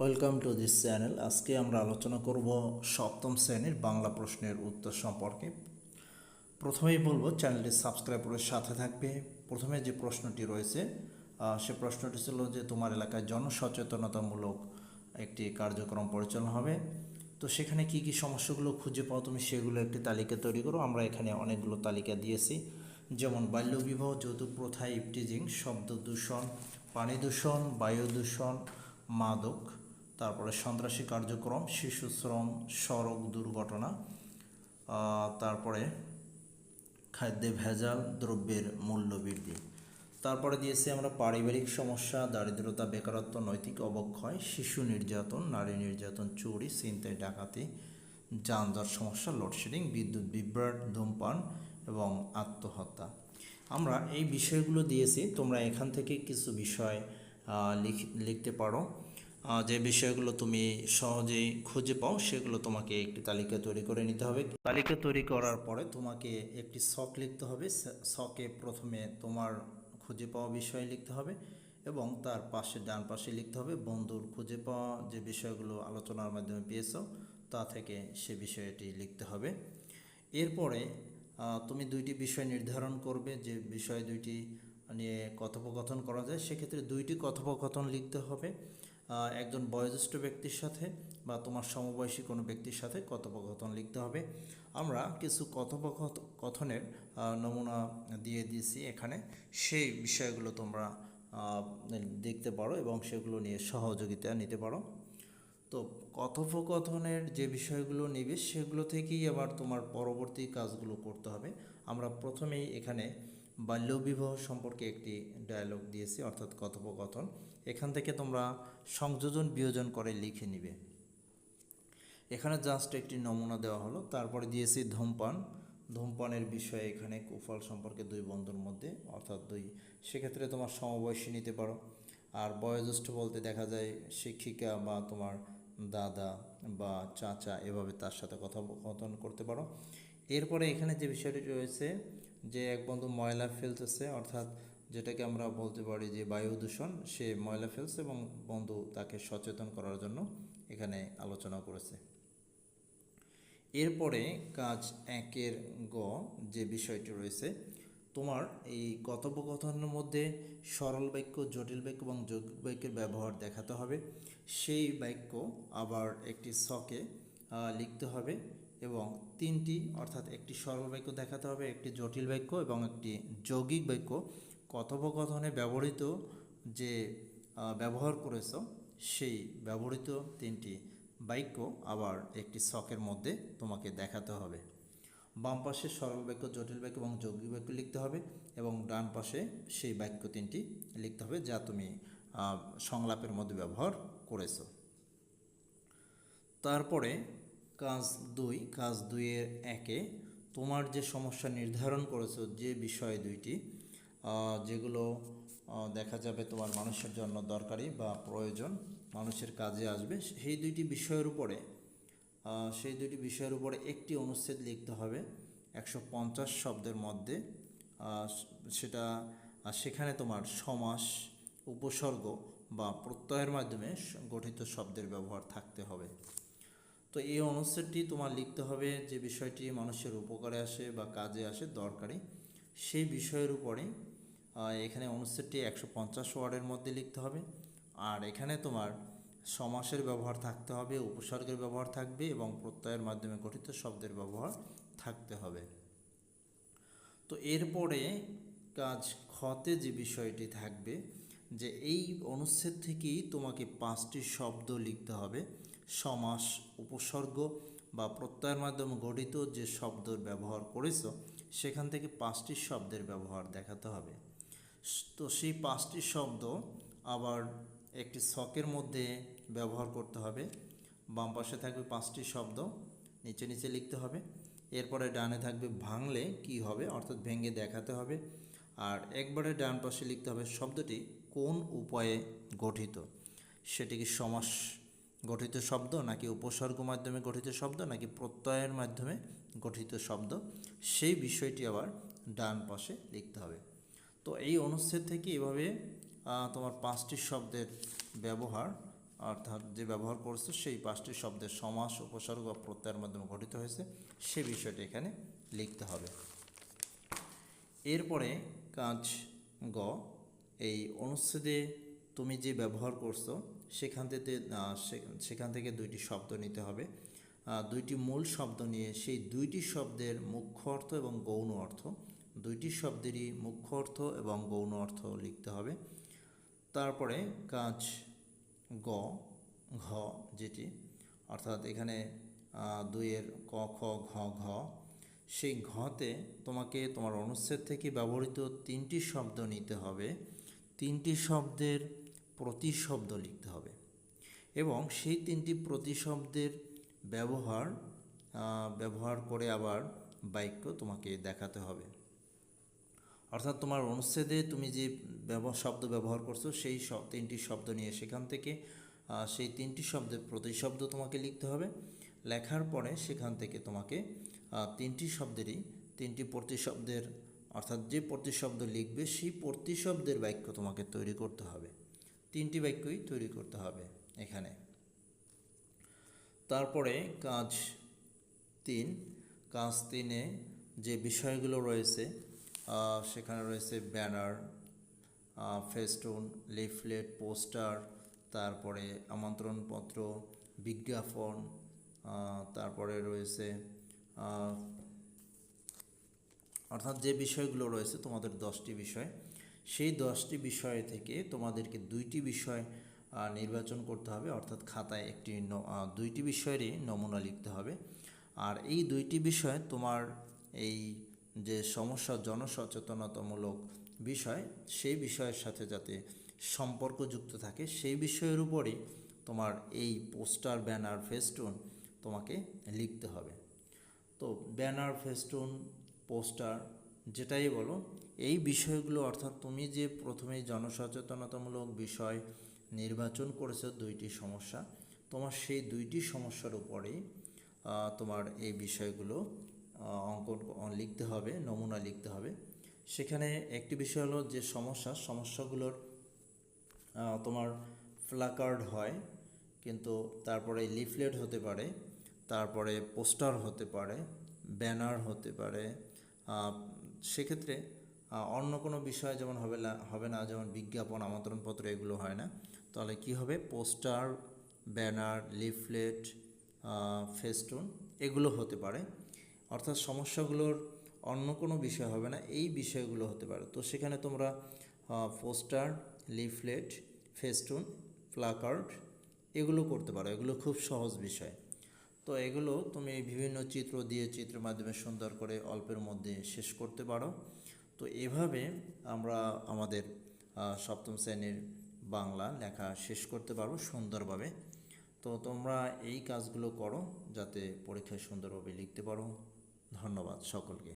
Welcome to this channel আজকে আমরা আলোচনা করব সপ্তম শ্রেণির বাংলা প্রশ্নের উত্তর সম্পর্কে। প্রথমেই বলব, চ্যানেলটি সাবস্ক্রাইব করে সাথে থাকবে। প্রথমে যে প্রশ্নটি রয়েছে সে প্রশ্নটি ছিল যে তোমার এলাকায় জনসচেতনতামূলক একটি কার্যক্রম পরিচালনা হবে। তো সেখানে কি কি সমস্যাগুলো খুঁজে পাও তুমি সেগুলো একটি তালিকা তৈরি করো। আমরা এখানে অনেকগুলো তালিকা দিয়েছি। যেমন বাল্যবিবাহ যৌতুক প্রথা, ইপটিজিং, শব্দ দূষণ, পানি দূষণ, বায়ু দূষণ, মাদক। তারপরে সন্ত্রাসী কার্যক্রম, শিশু শ্রম, সড়ক দুর্ঘটনা তারপরে খাদ্যে ভেজাল, দ্রব্যের মূল্য বৃদ্ধি। তারপরে দিয়েছি আমরা পারিবারিক সমস্যা, দারিদ্রতা, বেকারত্ব, নৈতিক অবক্ষয়, শিশু নির্যাতন, নারী নির্যাতন, চুরি, ছিনতাই, ডাকাতি, যানজট সমস্যা লোডশেডিং বিদ্যুৎ বিভ্রাট, ধূমপান এবং আত্মহত্যা। আমরা এই বিষয়গুলো দিয়েছি, তোমরা এখান থেকে কিছু বিষয় লিখতে পারো। যে বিষয়গুলো তুমি সহজেই খুঁজে পাও, সেগুলো তোমাকে একটি তালিকা তৈরি করে নিতে হবে। তালিকা তৈরি করার পরে তোমাকে একটি শখ লিখতে হবে। শখে প্রথমে তোমার খুঁজে পাওয়া বিষয় লিখতে হবে এবং তার পাশে ডান পাশে লিখতে হবে, বন্ধুর খুঁজে পাওয়া যে বিষয়গুলো আলোচনার মাধ্যমে পেয়েছ, তা থেকে সে বিষয়টি লিখতে হবে। এরপরে তুমি দুইটি বিষয় নির্ধারণ করবে। যে বিষয় দুইটি নিয়ে কথোপকথন করা যায়, সেক্ষেত্রে দুইটি কথোপকথন লিখতে হবে। একজন বয়োজ্যেষ্ঠ ব্যক্তির সাথে বা তোমার সমবয়সী কোনো ব্যক্তির সাথে কথোপকথন লিখতে হবে। আমরা কিছু কথোপকথনের নমুনা দিয়ে দিয়েছি এখানে। সেই বিষয়গুলো তোমরা দেখতে পারো এবং সেগুলো নিয়ে সহযোগিতা নিতে পারো। তো কথোপকথনের যে বিষয়গুলো নিবে, সেগুলো থেকেই আবার তোমার পরবর্তী কাজগুলো করতে হবে। আমরা প্রথমেই এখানে বাল্যবিবাহ সম্পর্কে একটি ডায়ালগ দিয়েছি, অর্থাৎ কথোপকথন। এখান থেকে তোমরা সংযোজন বিয়োজন করে লিখে নিবে। এখানে জাস্ট একটি নমুনা দেওয়া হলো, তারপরে দিয়েছি ধূমপান। ধূমপানের বিষয়ে এখানে কুফল সম্পর্কে দুই বন্ধুর মধ্যে, অর্থাৎ দুই। সেক্ষেত্রে তোমার সমবয়সী নিতে পারো। আর বয়োজ্যেষ্ঠ বলতে দেখা যায় শিক্ষিকা বা তোমার দাদা বা চাচা, এভাবে তার সাথে কথোপকথন করতে পারো। এরপরে এখানে যে বিষয়টি রয়েছে, যে এক বন্ধু ময়লা ফেলতেছে, অর্থাৎ যেটাকে আমরা বলতে পারি যে বায়ু দূষণ, সে ময়লা ফেলছে এবং বন্ধু তাকে সচেতন করার জন্য এখানে আলোচনা করেছে। এরপরে কাজ একের গ যে বিষয়টি রয়েছে, তোমার এই কথোপকথনের মধ্যে সরল বাক্য, জটিল বাক্য এবং যৌগিক বাক্যের ব্যবহার দেখাতে হবে। সেই বাক্য আবার একটি ছকে লিখতে হবে। এবং তিনটি, অর্থাৎ একটি সরল বাক্য দেখাতে হবে, একটি জটিল বাক্য এবং একটি যৌগিক বাক্য। কথোপকথনে ব্যবহৃত যে ব্যবহার করেছ, সেই ব্যবহৃত তিনটি বাক্য আবার একটি ছকের মধ্যে তোমাকে দেখাতে হবে। বাম পাশে সরল বাক্য, জটিল বাক্য এবং যৌগিক বাক্য লিখতে হবে এবং ডান পাশে সেই বাক্য তিনটি লিখতে হবে যা তুমি সংলাপের মধ্যে ব্যবহার করেছ। তারপরে কাজ দুই, কাজ দুইয়ের একে তোমার যে সমস্যা নির্ধারণ করেছ যে বিষয় দুইটি যেগুলো দেখা যাবে তোমার মানুষের জন্য দরকারি বা প্রয়োজন, মানুষের কাজে আসবে, সেই দুইটি বিষয়ের উপরে সেই দুইটি বিষয়ের উপরে একটি অনুচ্ছেদ লিখতে হবে, একশো পঞ্চাশ শব্দের মধ্যে সেটা সেখানে তোমার সমাস, উপসর্গ বা প্রত্যয়ের মাধ্যমে গঠিত শব্দের ব্যবহার থাকতে হবে। তো এই অনুচ্ছেদটি তোমার লিখতে হবে যে বিষয়টি মানুষের উপকারে আসে বা কাজে আসে, দরকারি। সেই বিষয়ের উপরে এখানে অনুচ্ছেদটি একশো পঞ্চাশ ওয়ার্ডের মধ্যে লিখতে হবে। আর এখানে তোমার সমাসের ব্যবহার থাকতে হবে, উপসর্গের ব্যবহার থাকবে এবং প্রত্যয়ের মাধ্যমে গঠিত শব্দের ব্যবহার থাকতে হবে। তো এরপরে কাজ খতে যে বিষয়টি থাকবে, যে এই অনুচ্ছেদ থেকেই তোমাকে পাঁচটি শব্দ লিখতে হবে। সমাস, উপসর্গ বা প্রত্যয়ের মাধ্যমে গঠিত যে শব্দের ব্যবহার করেছ, সেখান থেকে পাঁচটি শব্দের ব্যবহার দেখাতে হবে। তো সেই পাঁচটি শব্দ আবার একটি ছকের মধ্যে ব্যবহার করতে হবে। বাম পাশে থাকবে পাঁচটি শব্দ, নিচে নিচে লিখতে হবে। এরপরে ডানে থাকবে ভাঙলে কি হবে, অর্থাৎ ভেঙে দেখাতে হবে। আর একবারে ডান পাশে লিখতে হবে শব্দটি কোন উপায়ে গঠিত সেটি কি সমাস গঠিত শব্দ নাকি উপসর্গ মাধ্যমে গঠিত শব্দ নাকি প্রত্যয়ের মাধ্যমে গঠিত শব্দ, সেই বিষয়টি আবার ডান পাশে লিখতে হবে। তো এই অনুচ্ছেদ থেকে এভাবে তোমার পাঁচটি শব্দের ব্যবহার, অর্থাৎ যে ব্যবহার করছ, সেই পাঁচটি শব্দের সমাস, উপসর্গ বা প্রত্যয়ের মাধ্যমে গঠিত হয়েছে, সে বিষয়টি এখানে লিখতে হবে। এরপরে কাজ গ, এই অনুচ্ছেদে তুমি যে ব্যবহার করছ, সেখান থেকে সেখান থেকে দুইটি শব্দ নিতে হবে। দুইটি মূল শব্দ নিয়ে সেই দুইটি শব্দের মুখ্য অর্থ এবং গৌণ অর্থ। দুইটি শব্দেরই মুখ্য অর্থ এবং গৌণ অর্থ লিখতে হবে। তারপরে কাজ গ, ঘ যেটি, অর্থাৎ এখানে দুইয়ের ক, খ, ঘ ঘ, সেই ঘতে তোমাকে, তোমার অনুচ্ছেদ থেকে ব্যবহৃত তিনটি শব্দ নিতে হবে। তিনটি শব্দের প্রতিশব্দ লিখতে হবে। এবং সেই তিনটি প্রতিশব্দের ব্যবহার ব্যবহার করে আবার বাক্য তোমাকে দেখাতে হবে। অর্থাৎ তোমার অনুচ্ছেদে তুমি যে শব্দ ব্যবহার করছ, সেই তিনটি শব্দ নিয়ে সেখান থেকে সেই তিনটি শব্দের প্রতিশব্দ তোমাকে লিখতে হবে। লেখার পরে সেখান থেকে তোমাকে তিনটি শব্দেরই, তিনটি প্রতিশব্দের, অর্থাৎ যে প্রতিশব্দ লিখবে, সেই প্রতিশব্দের বাক্য তোমাকে তৈরি করতে হবে। তিনটি বাক্যই তৈরি করতে হবে এখানে। তারপরে কাজ তিন, কাজ তিনে যে বিষয়গুলো রয়েছে সেখানে রয়েছে ব্যানার ফেস্টুন, লিফলেট, পোস্টার, তারপরে আমন্ত্রণপত্র, বিজ্ঞাপন তারপরে রয়েছে অর্থাৎ যে বিষয়গুলো রয়েছে তোমাদের দশটি বিষয় সেই দশটি বিষয় থেকে তোমাদেরকে দুইটি বিষয় নির্বাচন করতে হবে, অর্থাৎ খাতায় একটি দুইটি বিষয়েরই নমুনা লিখতে হবে। আর এই দুইটি বিষয় তোমার এই যে সমস্যা, জনসচেতনতামূলক বিষয়, সেই বিষয়ের সাথে যাতে সম্পর্কযুক্ত থাকে, সেই বিষয়ের উপরই তোমার এই পোস্টার, ব্যানার, ফেস্টুন তোমাকে লিখতে হবে। তো ব্যানার, ফেস্টুন, পোস্টার যেটাই বলো, এই বিষয়গুলো অর্থাৎ তুমি যে প্রথমেই জনসচেতনতামূলক বিষয় নির্বাচন করেছ দুইটি সমস্যা, তোমার সেই দুইটি সমস্যার উপরেই তোমার এই বিষয়গুলো অঙ্কন লিখতে হবে, নমুনা লিখতে হবে। সেখানে একটি বিষয় হলো যে সমস্যা, সমস্যাগুলোর তোমার ফ্ল্যাকার্ড হয়, কিন্তু তারপরে লিফলেট হতে পারে, তারপরে পোস্টার হতে পারে, ব্যানার হতে পারে সেক্ষেত্রে অন্য কোনো বিষয় যেমন হবে না হবে না, যেমন বিজ্ঞাপন, আমন্ত্রণপত্র এগুলো হয় না, তাহলে কি হবে? পোস্টার, ব্যানার, লিফলেট ফেস্টুন এগুলো হতে পারে। অর্থাৎ সমস্যাগুলোর অন্য কোনো বিষয় হবে না, এই বিষয়গুলো হতে পারে। তো সেখানে তোমরা পোস্টার, লিফলেট, ফেস্টুন, প্লাকার্ড এগুলো করতে পারো। এগুলো খুব সহজ বিষয়। তো এগুলো তুমি বিভিন্ন চিত্র দিয়ে চিত্রের মাধ্যমে সুন্দর করে অল্পের মধ্যে শেষ করতে পারো। তো এভাবে আমরা আমাদের সপ্তম শ্রেণির বাংলা লেখা শেষ করতে পারব সুন্দরভাবে। তো তোমরা এই কাজগুলো করো যাতে পরীক্ষায় সুন্দরভাবে লিখতে পারো। ধন্যবাদ সকলকে।